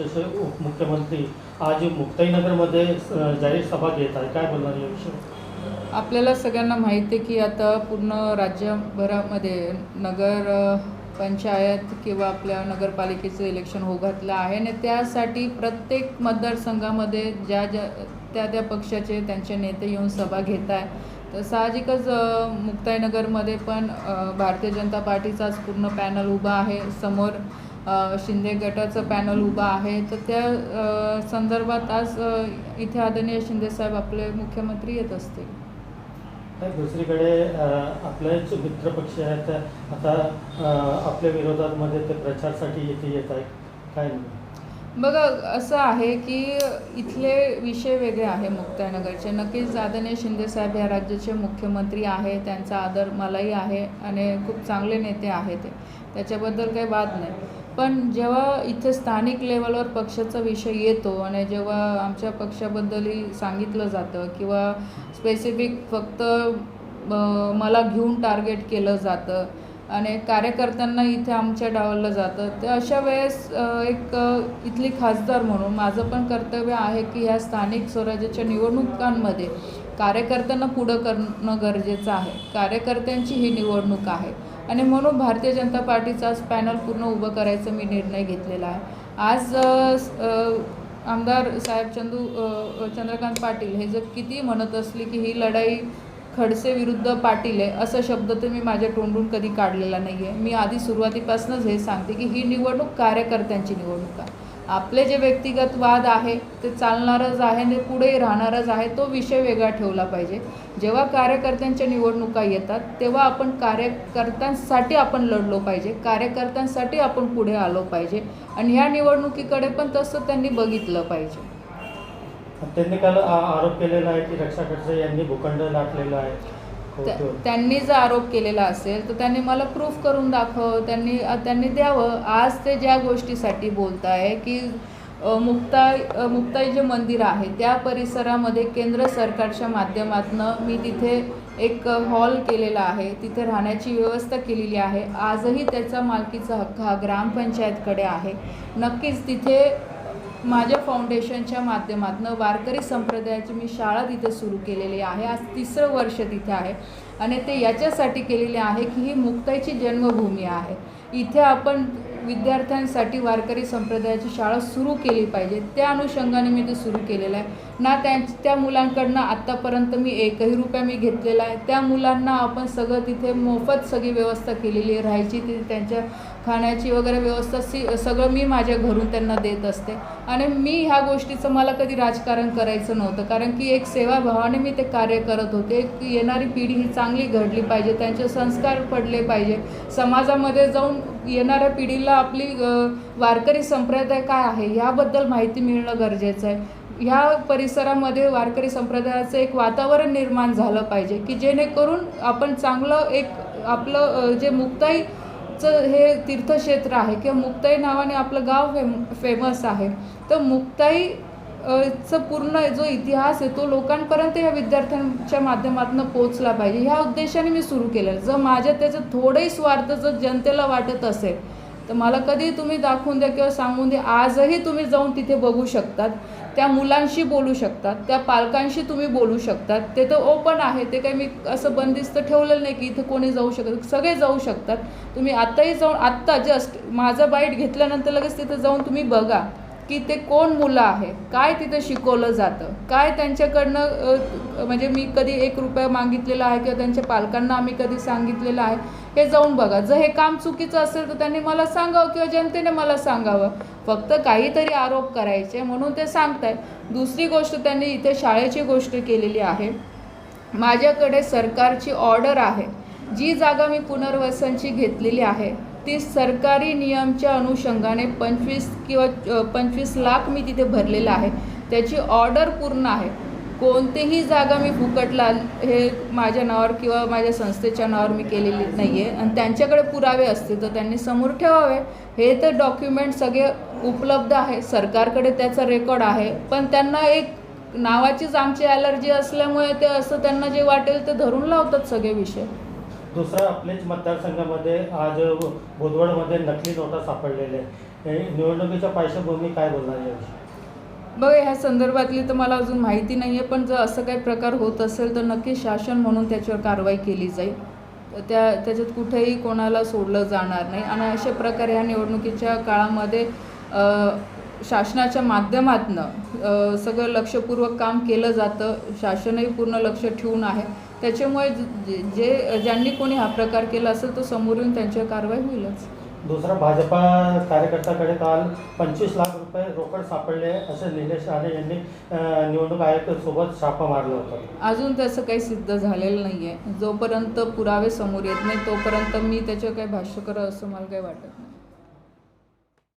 उपमुख्यमंत्री आज मुक्ताईनगरमध्ये जाहीर सभा घेत आहे काय बोलणार याविषयी आपल्याला सगळ्यांना माहिती आहे की आता पूर्ण राज्यभरामध्ये नगर पंचायत किंवा आपल्या नगरपालिकेचं इलेक्शन हो घातलं आहे आणि त्यासाठी प्रत्येक मतदारसंघामध्ये ज्या ज्या त्या त्या पक्षाचे त्यांचे नेते येऊन सभा घेत आहे तर साहजिकच मुक्ताईनगरमध्ये पण भारतीय जनता पार्टीचाच पूर्ण पॅनल उभा आहे. समोर शिंदे गटाचं पॅनल उभा आहे. तर त्या संदर्भात आज इथे आदरणीय शिंदेसाहेब आपले मुख्यमंत्री येत असतील. दुसरीकडे आपलेच मित्रपक्ष आहेत. आता आपल्या विरोधामध्ये ते प्रचारसाठी येथे येत आहे काय बघा असं आहे की इथले विषय वेगळे आहे मुक्ताईनगरचे नक्कीच आदरणीय शिंदेसाहेब या राज्याचे मुख्यमंत्री आहे त्यांचा आदर मलाही आहे आणि खूप चांगले नेते आहेत ते. त्याच्याबद्दल काही वाद नाही. पण जेव्हा इथे स्थानिक लेवलवर पक्षाचा विषय येतो आणि जेव्हा आमच्या पक्षाबद्दलही सांगितलं जातं किंवा स्पेसिफिक फक्त मला घेऊन टार्गेट केलं जातं आणि कार्यकर्त्यांना इथे आमच्या डावललं जातं तर अशा वेळेस एक इथली खासदार म्हणून माझं पण कर्तव्य आहे की ह्या स्थानिक स्वराज्याच्या निवडणुकांमध्ये कार्यकर्त्यांना पुढं करणं गरजेचं आहे. कार्यकर्त्यांची ही निवडणूक आहे. आणि म्हणून भारतीय जनता पार्टीचा पॅनल पूर्ण उभं करायचं मी निर्णय घेतलेला आहे. आज आमदार साहेब चंदू चंद्रकांत पाटील हे जर किती म्हणत असले की ही लढाई खडसे विरुद्ध पाटील आहे असा शब्द तर मी माझ्या तोंडून कधी काढलेला नाही आहे मी आधी सुरुवातीपासूनच हे सांगते की ही निवडणूक कार्यकर्त्यांची निवडणूक आहे. आपले जे व्यक्तिगत वाद आहे ते चालणारच आहे आणि पुढेही राहणारच आहे तो विषय वेगळा ठेवला पाहिजे. जेव्हा कार्यकर्त्यांच्या निवडणुका येतात तेव्हा आपण कार्यकर्त्यांसाठी आपण लढलो पाहिजे कार्यकर्त्यांसाठी आपण पुढे आलो पाहिजे आणि ह्या निवडणुकीकडे पण तसं त्यांनी बघितलं पाहिजे. त्यांनी काल आरोप केलेला आहे की रक्षा खडसे यांनी भूखंड लाटलेला आहे. त्यांनी जर आरोप केलेला असेल तर त्यांनी मला प्रूफ करून दाखव त्यांनी त्यांनी द्यावं. आज ते ज्या गोष्टीसाठी बोलत आहे की मुक्ताई मुक्ताई जे मंदिर आहे त्या परिसरामध्ये केंद्र सरकारच्या माध्यमातून मी तिथे एक हॉल केलेला आहे. तिथे राहण्याची व्यवस्था केलेली आहे. आजही त्याचा मालकीचा हक्क हा ग्रामपंचायतकडे आहे. नक्कीच तिथे माझ्या फाउंडेशनच्या माध्यमातून वारकरी संप्रदायाची मी शाळा तिथे सुरू केलेली आहे. आज तिसरं वर्ष तिथे आहे. आणि ते याच्यासाठी केलेले आहे की ही मुक्ताईची जन्मभूमी आहे. इथे आपण विद्यार्थ्यांसाठी वारकरी संप्रदायाची शाळा सुरू केली पाहिजे. त्या अनुषंगाने मी ते सुरू केलेलं आहे. ना त्यां त्या मुलांकडनं आत्तापर्यंत मी एकही रुपया मी घेतलेला आहे. त्या मुलांना आपण सगळं तिथे मोफत सगळी व्यवस्था केलेली आहे. राहायची ती त्यांच्या खाण्याची वगैरे व्यवस्था सी सगळं मी माझ्या घरून त्यांना देत असते. आणि मी ह्या गोष्टीचं मला कधी राजकारण करायचं नव्हतं. कारण की एक सेवाभावाने मी ते कार्य करत होते. एक येणारी पिढी ही चांगली घडली पाहिजे. त्यांचे संस्कार पडले पाहिजे. समाजामध्ये जाऊन येणाऱ्या पिढीला आपली वारकरी संप्रदाय काय आहे ह्याबद्दल माहिती मिळणं गरजेचं आहे. ह्या परिसरामध्ये वारकरी संप्रदायाचं एक वातावरण निर्माण झालं पाहिजे की जेणेकरून आपण चांगलं एक आपलं जे मुक्ताईचं हे तीर्थक्षेत्र आहे किंवा मुक्ताई नावाने आपलं गाव फेम फेमस आहे तर मुक्ताई चं पूर्ण जो इतिहास आहे तो लोकांपर्यंत या विद्यार्थ्यांच्या माध्यमातून पोचला पाहिजे. ह्या उद्देशाने मी सुरू केलं जर माझ्या त्याचं थोडंही स्वार्थ जर जनतेला वाटत असेल तर मला कधी तुम्ही दाखवून द्या किंवा सांगून द्या आजही तुम्ही जाऊन तिथे बघू शकतात. त्या मुलांशी बोलू शकतात त्या पालकांशी तुम्ही बोलू शकतात. ते तर ओपन आहे ते काही मी असं बंदिस्त ठेवलेलं नाही की इथे कोणी जाऊ शकत सगळे जाऊ शकतात. तुम्ही आत्ताही जाऊन आत्ता जस्ट माझं बाईट घेतल्यानंतर लगेच तिथं जाऊन तुम्ही बघा. की ते कोण मुलं आहे काय तिथं शिकवलं जातं? काय त्यांच्याकडनं म्हणजे मी कधी एक रुपया मागितलेला आहे किंवा त्यांच्या पालकांना आम्ही कधी सांगितलेलं आहे हे जाऊन बघा. जर हे काम चुकीचं असेल तर त्यांनी मला सांगावं किंवा जनतेने मला सांगावं. फक्त काहीतरी आरोप करायचे म्हणून ते सांगताय दुसरी गोष्ट त्यांनी इथे शाळेची गोष्ट केलेली आहे. माझ्याकडे सरकारची ऑर्डर आहे. जी जागा मी पुनर्वसनची घेतलेली आहे. ती सरकारी नियमच्या अनुषंगाने पंचवीस किंवा पंचवीस लाख मी तिथे भरलेलं आहे. त्याची ऑर्डर पूर्ण आहे. कोणतीही जागा मी फुकटला हे माझ्या नावावर किंवा माझ्या संस्थेच्या नावावर मी केलेली नाही आहे आणि त्यांच्याकडे पुरावे असतील तर त्यांनी समोर ठेवावे. हे तर डॉक्युमेंट सगळे उपलब्ध आहे. सरकारकडे त्याचा रेकॉर्ड आहे. पण त्यांना एक नावाचीच आमची ॲलर्जी असल्यामुळे ते असं त्यांना जे वाटेल ते धरून लावतात सगळे विषय. दुसरा आपल्याच मतदारसंघामध्ये आज बोदवडमध्ये नकली नोटा सापडलेल्या आहेत. हे निवडणुकीच्या पार्श्वभूमी काय बोलणार याविषयी? बघ ह्या संदर्भातली तर मला अजून माहिती नाही आहे पण जर असं काही प्रकार होत असेल तर नक्की शासन म्हणून त्याच्यावर कारवाई केली जाईल. त्या त्याच्यात कुठेही कोणाला सोडलं जाणार नाही. आणि अशा प्रकारे ह्या निवडणुकीच्या काळामध्ये शासनाच्या माध्यमातनं सगळं लक्षपूर्वक काम केलं जातं. शासनही पूर्ण लक्ष ठेवून आहे. त्याच्यामुळे जे- ज्यांनी कोणी हा प्रकार केला असेल तो समोर येऊन त्यांच्यावर कारवाई होईलच. दुसरा भाजपा कार्यकर्त्याकडे काल पंचवीस लाख रुपये रोकड सापडले असे निलेश राणे यांनी निवडणूक आयोगासोबत छापा मारलं होतं. अजून त्याचं काही सिद्ध झालेलं नाही आहे जोपर्यंत पुरावे समोर येत नाही तोपर्यंत मी त्याच्यावर काही भाष्य करा असं मला काही वाटत नाही.